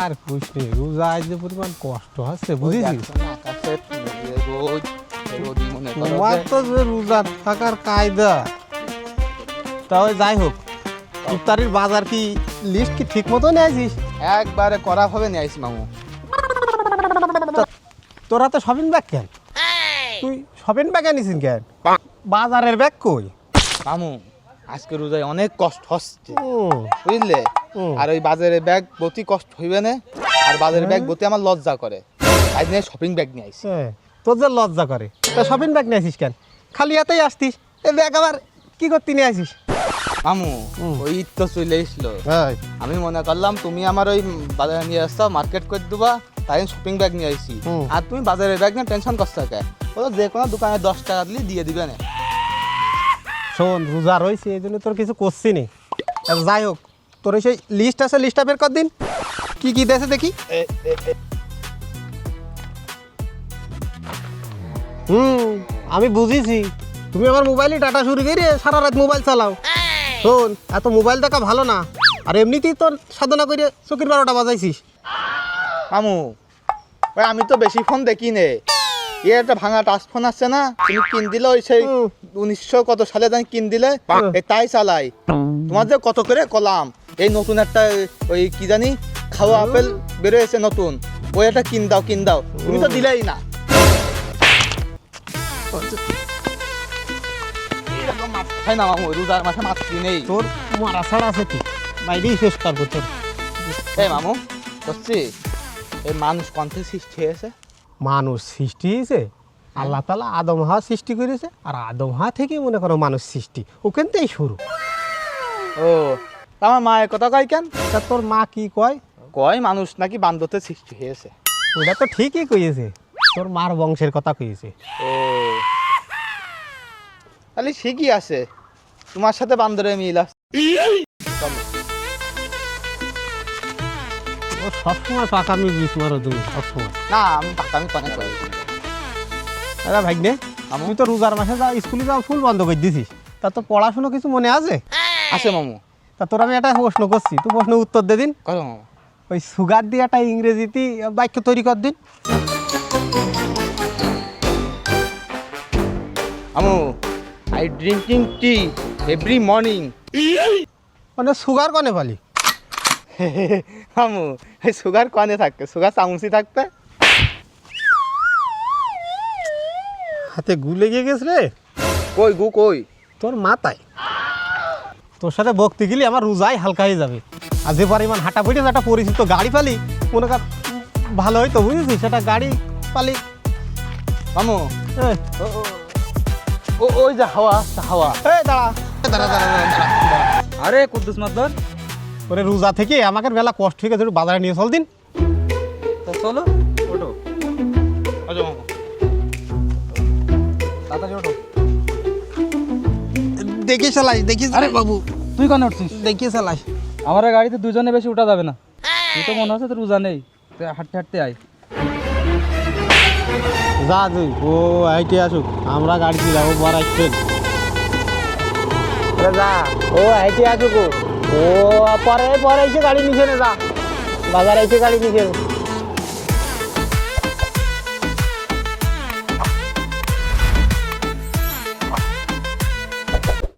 আর কুছ নেই রোজায় যে পরিমাণ কষ্ট হচ্ছে বুঝেছিস দেখছ না, আকাশের যে রোদ এই রোদই মনে করো তোমার তো যে রোজা থাকার কায়দা তাও যাই হোক ইফতারির বাজার কি লিস্ট কি ঠিক মতো নিয়েছিস একবারে করা হবে নিয়ে আইসি মামু। তোরা তো শপিং ব্যাগ কেন? তুই শপিং ব্যাগ আনিস কেন? বাজারের ব্যাগ কই? মামু আজকে রোজায় অনেক কষ্ট হচ্ছে। বুঝলে। আর ওই বাজারে ব্যাগ বতি কষ্ট হইবে না। আর বাজারের ব্যাগ বতি আমার লজ্জা করে। আজ নিয়ে শপিং ব্যাগ নিয়ে আইসি এ, তোর যে লজ্জা করে। তা শপিং ব্যাগ নিয়ে আসিস কেন? খালি হাতেই আসতিস। এই ব্যাগ আবার কি করতে নিয়ে আসিস মামু ওই তো চলে এসলো। হ্যাঁ। আমি মনে করলাম তুমি আমার ওই বাজারে নিয়ে আসছো মার্কেট করে দেবা তাই শপিং ব্যাগ নিয়ে হুম। আর তুমি বাজারের ব্যাগ নিয়ে টেনশন করছ কে? বলো যে কোনো দোকানে দশ টাকা দিলে দিয়ে দিবে না। শোন রোজা রয়েছে এই জন্য তোর কিছু করছি নি। যাই হোক তোর সেই লিস্ট আছে লিস্টটা বের কর দিন। কি কি দেশে দেখি। হুম আমি বুঝেছি। তুমি আমার মোবাইলে ডাটা শুরু করে সারা রাত মোবাইল চালাও। শোন এত মোবাইল দেখা ভালো না। আর এমনিতেই তোর সাধনা করে চকির বারোটা বাজাইছিস। আমু ওই আমি তো বেশি ফোন দেখি নে এ একটা ভাঙা টাচ ফোন আছে না? তুমি কিন দিলে ওই সেই উনিশশো কত সালে জানি কিন দিলে? তাই চালাই। তোমার যে কত করে কলাম। এই নতুন একটা ওই কি জানি খাওয়া আপেল বেরোয়েছে নতুন। ওই একটা কিন দাও কিন দাও। তুমি তো দিলেই না। মাথায় না মামু রোজার মাথা মাতৃ নেই তোর মারা ছাড়া আছে কি? বাইরেই শেষ করব তোর। এই মামু করছি। এই মানুষ কন্থে সৃষ্টি হয়েছে। মানুষ সৃষ্টি হয়েছে। আল্লাহ তালা আদম হা সৃষ্টি করেছে। আর আদম হা থেকেই মনে করো মানুষ সৃষ্টি। ওখান থেকেই শুরু। ও আমার মায়ের কথা কয় কেন? তা তোর মা কি কয়? কয় মানুষ নাকি বান্ধতে সৃষ্টি হয়েছে। ওটা তো ঠিকই কইয়েছে তোর মার বংশের কথা কইয়েছে ও। তাহলে ঠিকই আছে। তোমার সাথে বান্দরে মিল আছে। ও সবসময় পাকামি বিষ মারো তুমি সবসময়। না আমি পাকামি পানে করি দাদা ভাগ্নে আমি তো রোজার মাসে যা স্কুলে যাওয়া ফুল বন্ধ করে দিছিস। তা তো পড়াশুনো কিছু মনে আছে? আছে মামু। তা তোর আমি একটা প্রশ্ন করছি তুই প্রশ্ন উত্তর দে দিন। মামু ওই সুগার দিয়ে একটা ইংরেজিতে বাক্য তৈরি কর দিন। আমু I drinking tea every morning মানে সুগার কনে পালি? আমু এই সুগার কনে থাকবে সুগার চামচি থাকবে হাতে গু লেগে গেছে রে। কই গু কই? তোর মাথায়। তোর সাথে বকতে গেলে আমার রোজাই হালকা হয়ে যাবে। আর যে পরিমাণ হাঁটা পড়ে একটা পরিচিত গাড়ি পালি কোনো কাজ ভালো হয়তো বুঝেছিস? সেটা গাড়ি পালি। মামু। এ, ও ওই যে হাওয়া হাওয়া। এই দাঁড়া দাঁড়া দাঁড়া দাঁড়া। আরে কুদ্দুস মাদ্দার। ওরে রোজা থেকে আমাকে বেলা কষ্ট হয়ে গেছে একটু বাজারে নিয়ে চল দিন। তা চলো। দেখি চালাই দেখি আরে বাবু তুই কেন উঠছিস? দেখি চালাই। আমার গাড়িতে দুজনে বেশি উঠা যাবে না। তুই তো মনে হচ্ছে তোর রোজা নেই। তুই হাঁটতে হাঁটতে আয়। যা তুই ও আইটি আসুক। আমরা গাড়িতে যাব বড় আসছেন যা ও আইটি আসুক ও পরে পরে এসে গাড়ি নিচে নে যা। বাজারে এসে গাড়ি নিচে নে।